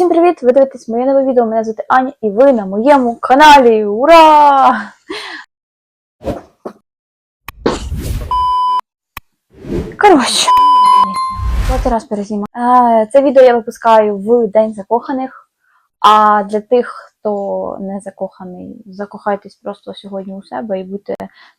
Всім привіт! Ви дивитесь моє нове відео. Мене звати Аня і ви на моєму каналі. Ура! Коротше, раз перезнімаю. Це відео я випускаю в День закоханих. А для тих, хто не закоханий, закохайтесь просто сьогодні у себе і будьте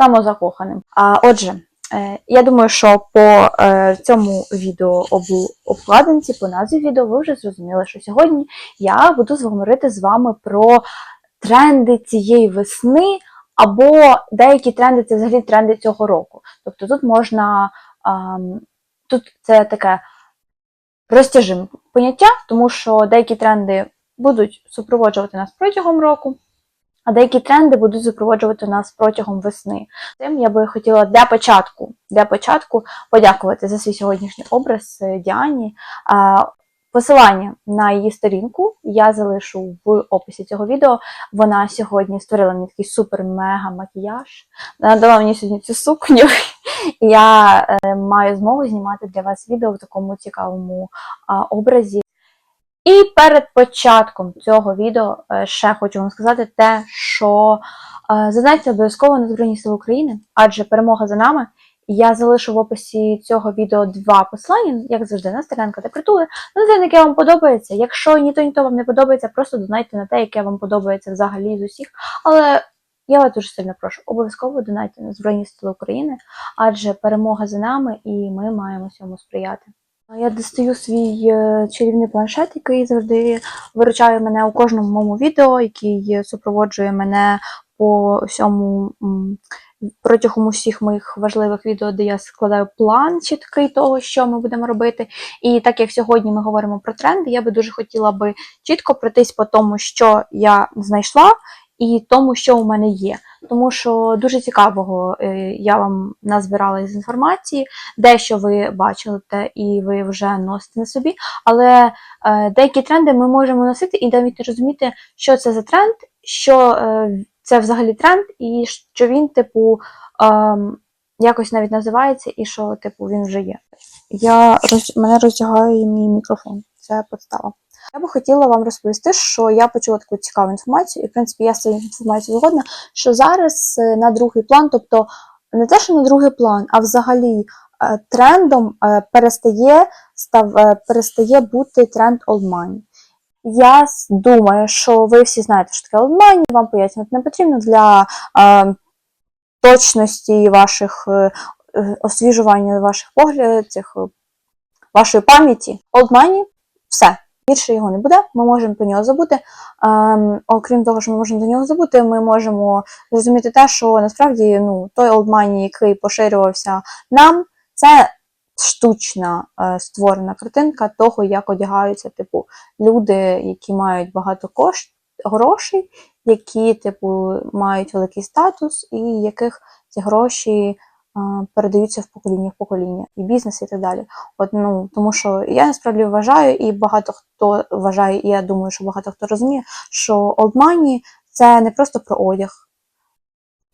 самозакоханим. А отже, Я думаю, що по е, цьому відео обу- обкладинці, по назві відео, ви вже зрозуміли, що сьогодні я буду говорити з вами про тренди цієї весни, або деякі тренди це взагалі тренди цього року. Тобто тут можна тут це таке розтяжиме поняття, тому що деякі тренди будуть супроводжувати нас протягом року. А деякі тренди будуть супроводжувати нас протягом весни. Тим я би хотіла для початку, для початку подякувати за свій сьогоднішній образ е, Діані. Посилання на її сторінку я залишу в описі цього відео. Вона сьогодні створила мені такий супер-мега макіяж. Вона дала мені сьогодні цю сукню. І я е, маю змогу знімати для вас відео в такому цікавому образі. І перед початком цього відео е, ще хочу вам сказати те, що е, задайте обов'язково на Збройні Сили України, адже перемога за нами. Я залишу в описі цього відео два посилання, як завжди, на сторінка та притули, на те, яке вам подобається. Якщо ні то, ні то вам не подобається, просто донайте на те, яке вам подобається взагалі з усіх. Але я вас дуже сильно прошу, обов'язково донайте на Збройні Сили України, адже перемога за нами і ми маємо цьому сприяти. Я достаю свій е, чарівний планшет, який завжди виручає мене у кожному моєму відео, який супроводжує мене по всьому протягом усіх моїх важливих відео, де я складаю план чіткий того, що ми будемо робити. І так як сьогодні ми говоримо про тренди, я би дуже хотіла би чітко пройтись по тому, що я знайшла, і тому, що у мене є. Тому що дуже цікавого е, я вам назбирала із інформації, дещо ви бачили те, і ви вже носите на собі. Але е, деякі тренди ми можемо носити і навіть розуміти, що це за тренд, що е, це взагалі тренд, і що він, типу, е, якось навіть називається, і що, типу, він вже є. Я роз... Мене роздягає мій мікрофон. Це подстава. Я би хотіла вам розповісти, що я почула таку цікаву інформацію, і в принципі я з цією інформацією згодна, що зараз е, на другий план, тобто не те, що на другий план, а взагалі е, трендом е, перестає, став, перестає бути тренд money. Я думаю, що ви всі знаєте, що таке money, вам пояснювати не потрібно для е, точності ваших е, освіжування ваших поглядів, вашої пам'яті. Money – все. Більше його не буде, ми можемо про нього забути. Ем, окрім того, що ми можемо до нього забути, ми можемо зрозуміти те, що насправді ну, той money, який поширювався нам, це штучна е, створена картинка того, як одягаються типу, люди, які мають багато кошт, грошей, які типу, мають великий статус, і яких ці гроші передаються в покоління в покоління, і бізнес, і так далі. От, ну, тому що я насправді вважаю, і багато хто вважає, і я думаю, що багато хто розуміє, що money – це не просто про одяг.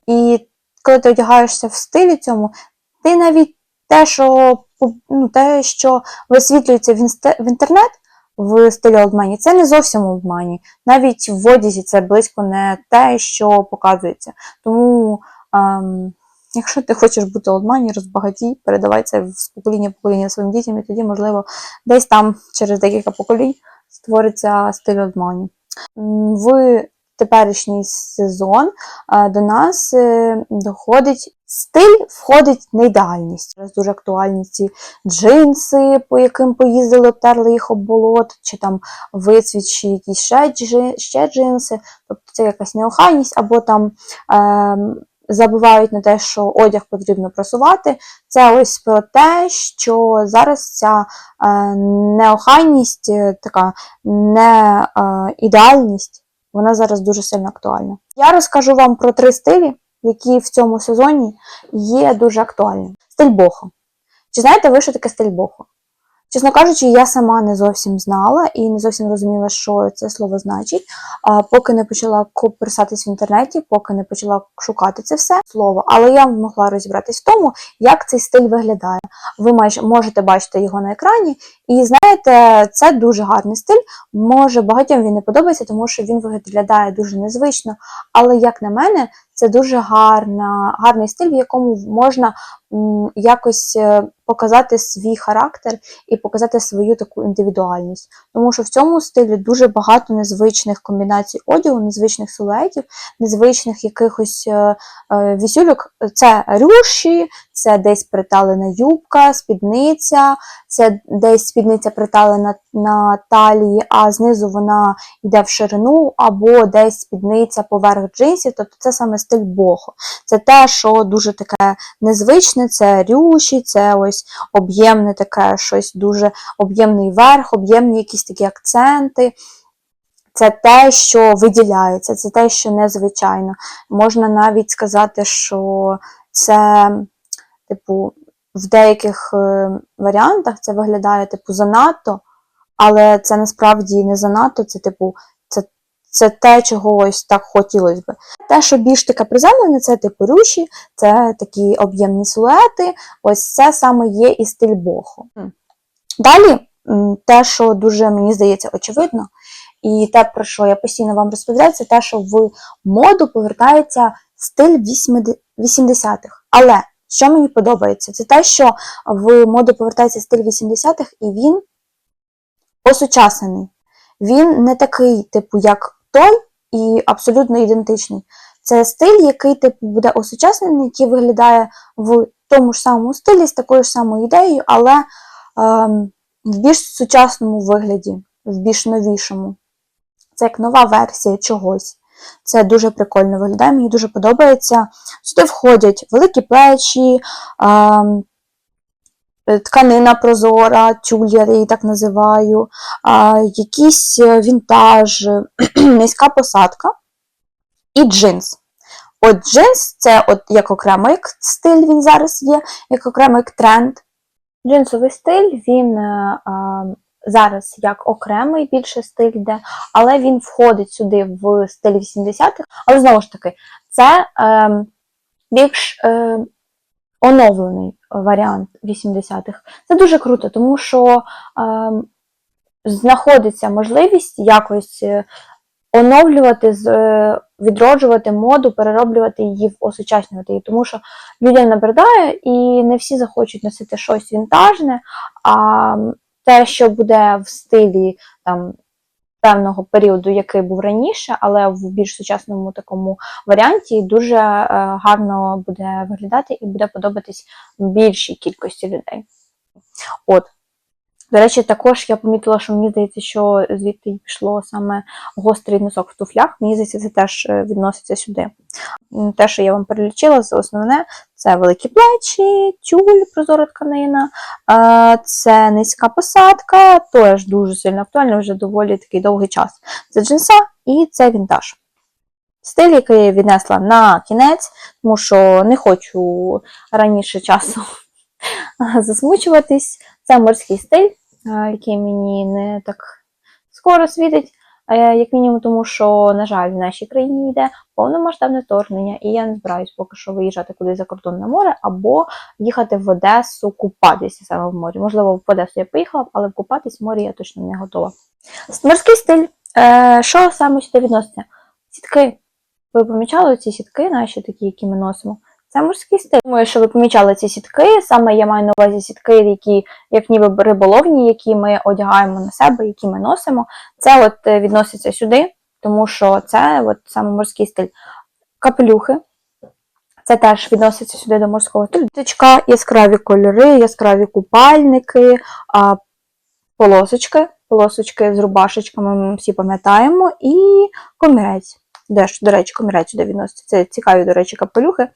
І коли ти одягаєшся в стилі цьому, ти навіть те, що, ну, те, що висвітлюється в, інсте- в інтернет в стилі money, це не зовсім money. Навіть в одязі це близько не те, що показується. Тому. Ем, Якщо ти хочеш бути олдмані, розбагатій, передавай це з покоління в покоління своїм дітям, і тоді, можливо, десь там через декілька поколінь створиться стиль олдмані. В теперішній сезон е, до нас е, доходить стиль, входить не ідеальність. Зараз дуже актуальні ці джинси, по яким поїздили, обтерли їх об болот, чи там вицвічі якісь ще, ще джинси. Тобто це якась неохайність, або там. ем, забувають на те, що одяг потрібно просувати. Це ось про те, що зараз ця е, неохайність, е, така не е, вона зараз дуже сильно актуальна. Я розкажу вам про три стилі, які в цьому сезоні є дуже актуальними. Стиль бохо. Чи знаєте ви, що таке стиль бохо? Чесно кажучи, я сама не зовсім знала і не зовсім розуміла, що це слово значить, а, поки не почала копирсатись в інтернеті, поки не почала шукати це все слово. Але я могла розібратись в тому, як цей стиль виглядає. Ви майже можете бачити його на екрані, І знаєте, це дуже гарний стиль. Може, багатьом він не подобається, тому що він виглядає дуже незвично. Але, як на мене, це дуже гарна, гарний стиль, в якому можна м, якось е, показати свій характер і показати свою таку індивідуальність. Тому що в цьому стилі дуже багато незвичних комбінацій одягу, незвичних силуетів, незвичних якихось е, е, вісюльок. Це рюші, це десь приталена юбка, спідниця, це десь спідниця приталена на талії, а знизу вона йде в ширину, або десь спідниця поверх джинсів. Тобто це саме стиль бохо. Це те, що дуже таке незвичне, це рюші, це ось об'ємне таке щось дуже об'ємний верх, об'ємні якісь такі акценти. Це те, що виділяється, це те, що незвичайно. Можна навіть сказати, що це, типу, в деяких е, варіантах це виглядає, типу, занадто, але це насправді не занадто, це, типу, це, це те, чого ось так хотілося би. Те, що більш таке приземлене, це типу рюші, це такі об'ємні силуети. Ось це саме є і стиль бохо. Далі, те, що дуже мені здається очевидно, і те, про що я постійно вам розповідаю, це те, що в моду повертається стиль 80-х. Але що мені подобається, це те, що в моду повертається стиль 80-х, і він осучаснений. Він не такий, типу, як той, і абсолютно ідентичний. Це стиль, який типу буде осучаснений, який виглядає в тому ж самому стилі, з такою ж самою ідеєю, але ем, в більш сучасному вигляді, в більш новішому. Це як нова версія чогось. Це дуже прикольно виглядає, мені дуже подобається. Сюди входять великі плечі, е, тканина прозора, тюль, я її так називаю, якийсь е, вінтаж, низька посадка і джинс. От джинс це от як окремий стиль він зараз є, як окремий тренд. Джинсовий стиль він е, а, зараз як окремий більше стиль йде, але він входить сюди в стиль 80-х. Але знову ж таки, це е, більш е, оновлений варіант 80-х. Це дуже круто, тому що е, знаходиться можливість якось е, оновлювати, е, відроджувати моду, перероблювати її, осучаснювати її, тому що людям набридає і не всі захочуть носити щось вінтажне, а те, що буде в стилі там. Певного періоду, який був раніше, але в більш сучасному такому варіанті дуже е, гарно буде виглядати і буде подобатись більшій кількості людей. От. До речі, також я помітила, що мені здається, що звідти пішло саме гострий носок в туфлях. Мені здається, це теж е, відноситься сюди. Те, що я вам перелічила, це основне це великі плечі, тюль, прозора тканина, це низька посадка, теж дуже сильно актуально, вже доволі такий довгий час. Це джинса і це вінтаж. Стиль, який я віднесла на кінець, тому що не хочу раніше часу засмучуватись. Це морський стиль, який мені не так скоро світить, як мінімум, тому що, на жаль, в нашій країні йде повномасштабне вторгнення, і я не збираюсь поки що виїжджати кудись за кордон на море або їхати в Одесу купатися саме в морі. Можливо, в Одесу я поїхала, але купатись в морі я точно не готова. Морський стиль. Е, Що саме сюди відноситься? Сітки. Ви помічали ці сітки, наші такі, які ми носимо? Це морський стиль. Думаю, що ви помічали ці сітки. Саме я маю на увазі сітки, які, як ніби риболовні, які ми одягаємо на себе, які ми носимо. Це от е, відноситься сюди, тому що це от саме морський стиль. Капелюхи. Це теж відноситься сюди до морського стилю. Яскраві кольори, яскраві купальники, полосочки. Полосочки з рубашечками ми всі пам'ятаємо. І комірець. Де ж, до речі, комірець сюди відноситься. Це цікаві, до речі, капелюхи.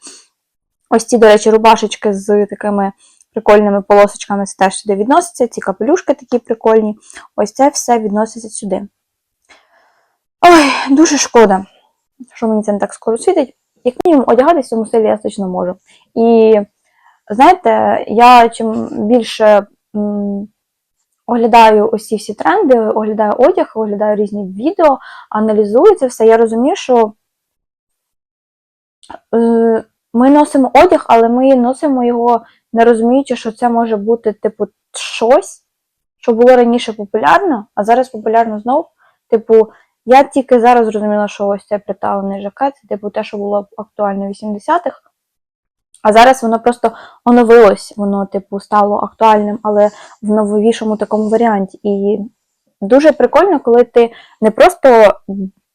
Ось ці, до речі, рубашечки з такими прикольними полосочками це теж сюди відноситься. Ці капелюшки такі прикольні. Ось це все відноситься сюди. Ой, дуже шкода, що мені це не так скоро світить. Як мінімум, одягатись в цьому стилі я точно можу. І знаєте, я чим більше оглядаю ось всі тренди, оглядаю одяг, оглядаю різні відео, аналізую це все, я розумію, що е, ми носимо одяг, але ми носимо його, не розуміючи, що це може бути, типу, щось, що було раніше популярно, а зараз популярно знов. Типу, я тільки зараз зрозуміла, що ось це приталений жакет, це типу те, що було актуально в 80-х. А зараз воно просто оновилось, воно, типу, стало актуальним, але в новішому такому варіанті. І дуже прикольно, коли ти не просто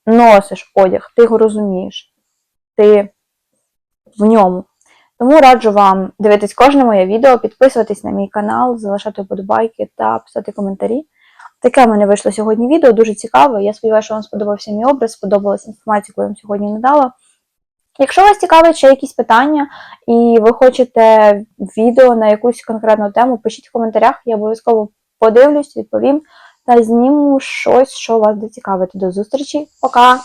носиш одяг, ти його розумієш. Ти в ньому. Тому раджу вам дивитись кожне моє відео, підписуватись на мій канал, залишати вподобайки та писати коментарі. Таке в мене вийшло сьогодні відео, дуже цікаве. Я сподіваюся, що вам сподобався мій образ, сподобалась інформація, яку я вам сьогодні надала. Якщо вас цікавить ще якісь питання, і ви хочете відео на якусь конкретну тему, пишіть в коментарях, я обов'язково подивлюсь, відповім та зніму щось, що вас зацікавить. До зустрічі, пока!